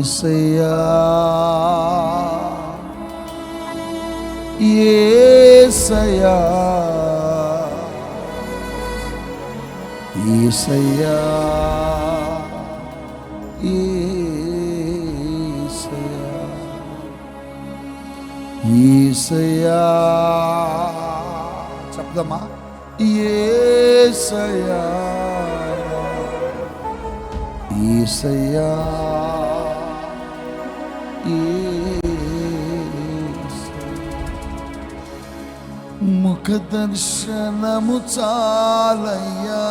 ఈసయ్యా ఏసయ్యా. ఈసయ్యా ఈసయ్యా ఈసయ్యా చెప్దామా? ఏసయ్యా. ఈసయ్యా ముఖ దర్శనము చాలయ్యా.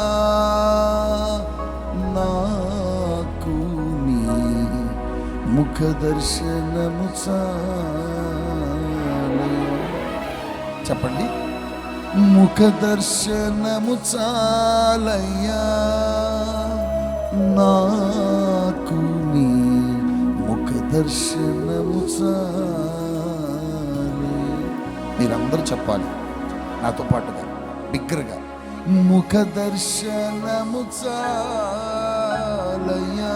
నాకు నీ ముఖ దర్శనము చాలయ్యా. చెప్పండి. ముఖ దర్శనము చాలయ్యా. నాకు నీ ముఖ దర్శనము చాలు మీరందరూ చెప్పాలి. నాతో పాటుగా బిగ్గరగా. ముఖ దర్శనము చాలయ్యా.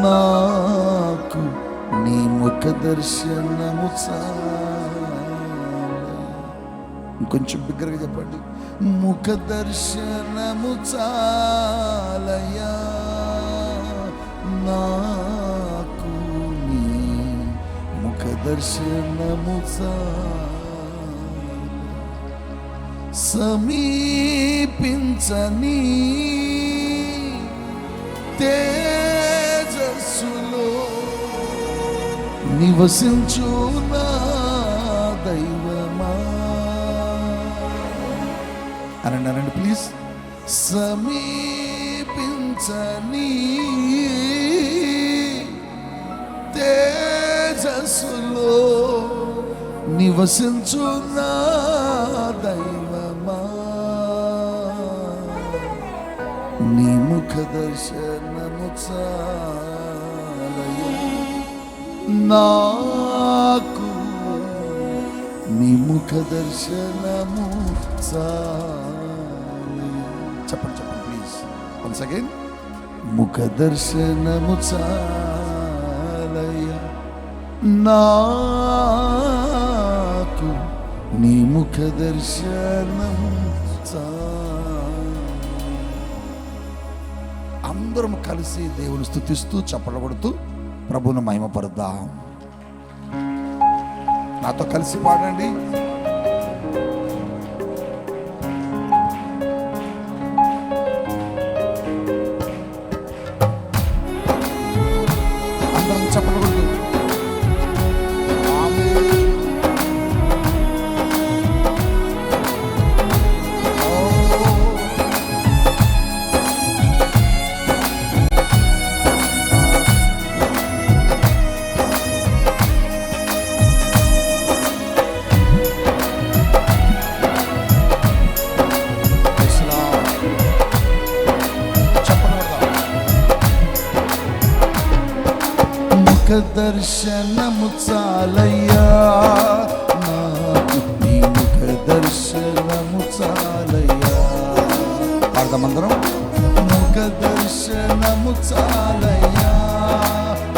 నాకు నీ ముఖ దర్శనము కొంచెం ఇంకొంచెం బిగ్గరగా చెప్పండి. ముఖ దర్శనము చాలయ్యా. నాకు నీ ముఖ దర్శనము చాలు సమీపించని తేజస్సులో నివసించు నా దైవమా. అనండి అనండి ప్లీజ్ సమీపించని తేజస్సులో నివసించు నా దైవ నీ ముఖ దర్శనము చాలయ్యా నాకు నీ ముఖ దర్శనము చాలు చెప్పండి చెప్పండి ప్లీజ్ వన్స్ అగైన్ ముఖ దర్శనము చాలయ్యా నాకు నీ ముఖ దర్శనము చాలు అందరం కలిసి దేవుని స్థుతిస్తూ చప్పలబడుతూ ప్రభును మహిమపరుద్దాం. నాతో కలిసి పాడండి. ముఖ దర్శనము చాలయ్యా. నాకు నీ ముఖ దర్శనము చాలయ్యా. పాడదామందరం. ముఖ దర్శనము చాలయ్యా.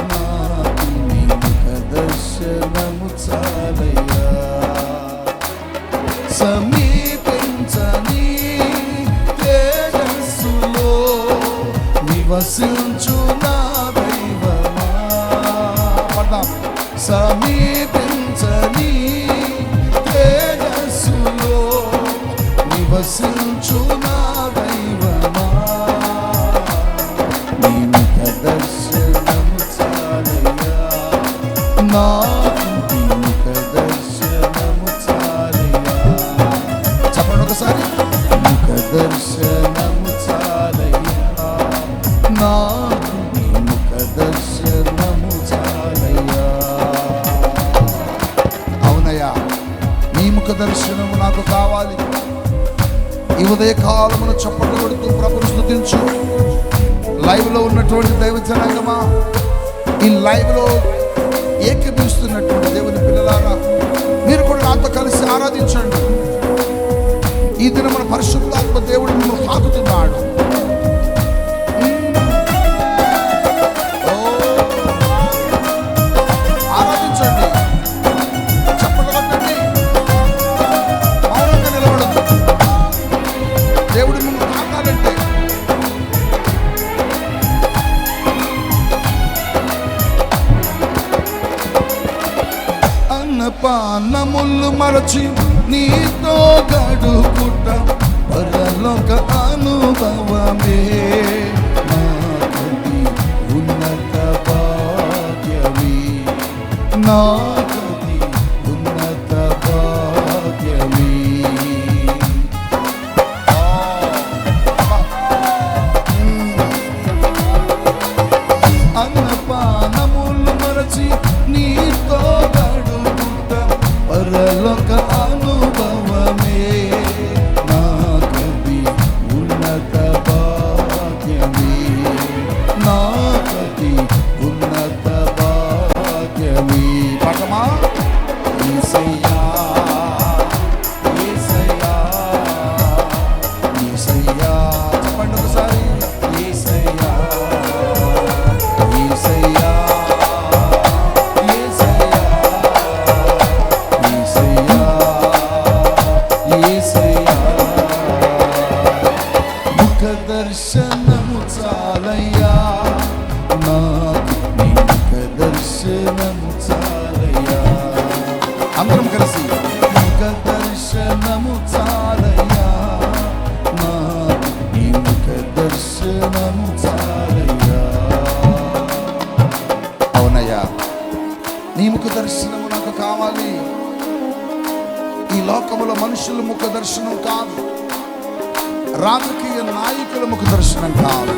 నాకు నీ ముఖ దర్శనము చాలయ్యా. సమీపించని నివసించు నా దైవమా నీ దర్శనము చాలయ్యా. నాకు చెప్పండి ఒకసారి. దర్శనము చాలయ్యా నీ దర్శనము చాలయ్యా. అవునయ్యా నీ ముఖ దర్శనము నాకు కావాలి. ఈ ఉదయ కాలమును చప్పట్లు కొడుతూ ప్రభును స్థుతించు లైవ్లో ఉన్నటువంటి దైవ జనాంగమా? ఈ లైవ్లో ఏకీపిస్తున్నటువంటి దేవుని పిల్లలారా మీరు కూడా నాతో కలిసి ఆరాధించండి. ఈ దినమున పరిశుద్ధాత్మ దేవుడు మిమ్మల్ని తాకుతున్నాడు మరచి నీతో గడుపుట పరలోక అనుభవమే. నాకది ఉన్నత భాగ్యమే. నా దర్శనము నాకు కావాలి. ఈ లోకములో మనుషుల ముఖ దర్శనం కాదు. రాజకీయ నాయకుల ముఖ దర్శనం కాదు.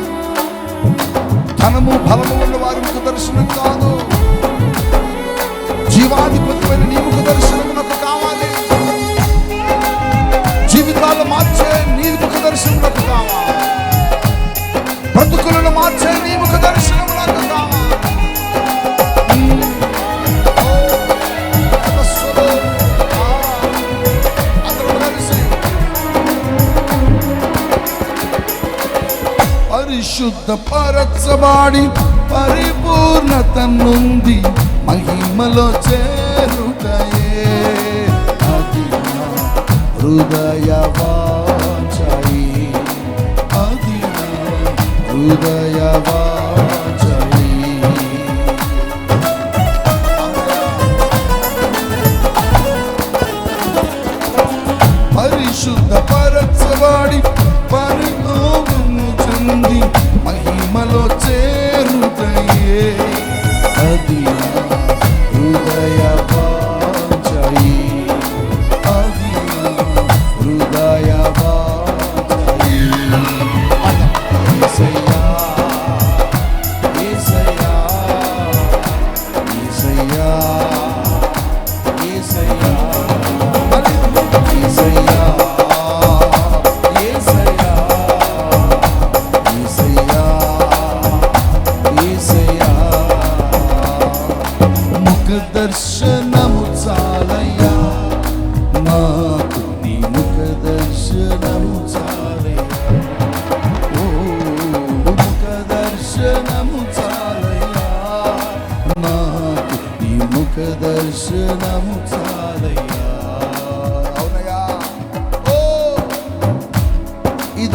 ధనము బలము ఉన్న వారి ముఖ దర్శనం కాదు. జీవాధిపతిమైన నీ ముఖ దర్శనం నాకు కావాలి. జీవితాలు మార్చే నీ ముఖ దర్శనం నాకు కావాలి. బ్రతుకులను పరిశుద్ధ పరచబాడి పరిపూర్ణత నుండి మహిమలో చేరుటయే. అది నా హృదయ వాంఛయి అది నా హృదయ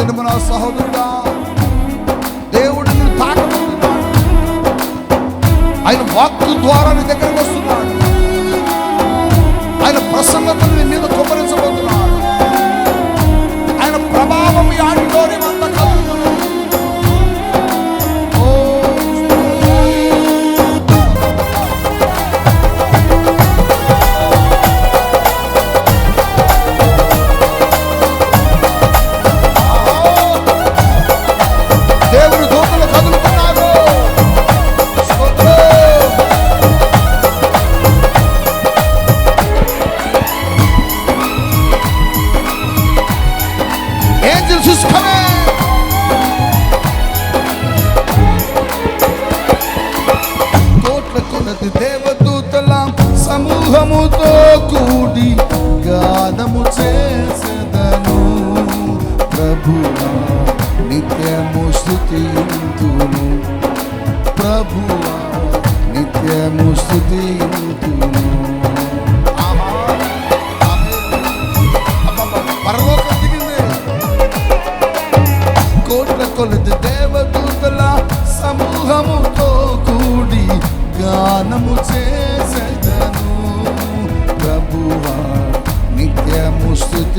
ఈ నా సహోదరుడా దేవుడు నిన్ను తాకబోతున్నాడు ఆయన వాక్కు ద్వారా నీ దగ్గరకు వస్తున్నాడు. ఆయన ప్రసన్నతను నీ మీద కుమరించబోతున్నాడు ఆయన ప్రభావం ఈ ఆడిటోరియం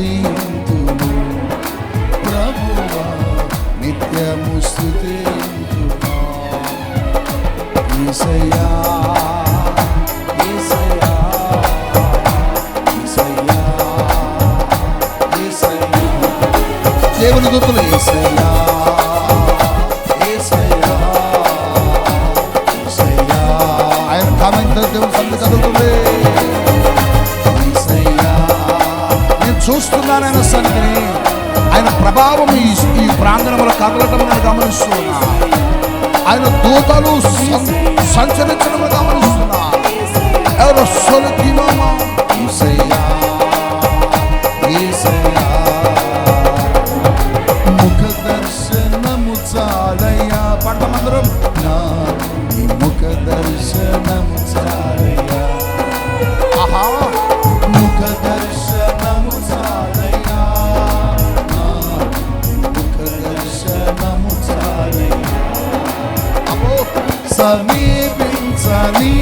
స్థుతింతుము. ప్రభువా గొప్పలు గమనిస్తున్నా ఆయన దూతలు సంచరించడం గమనిస్తున్నా ఎవరు సమీపించని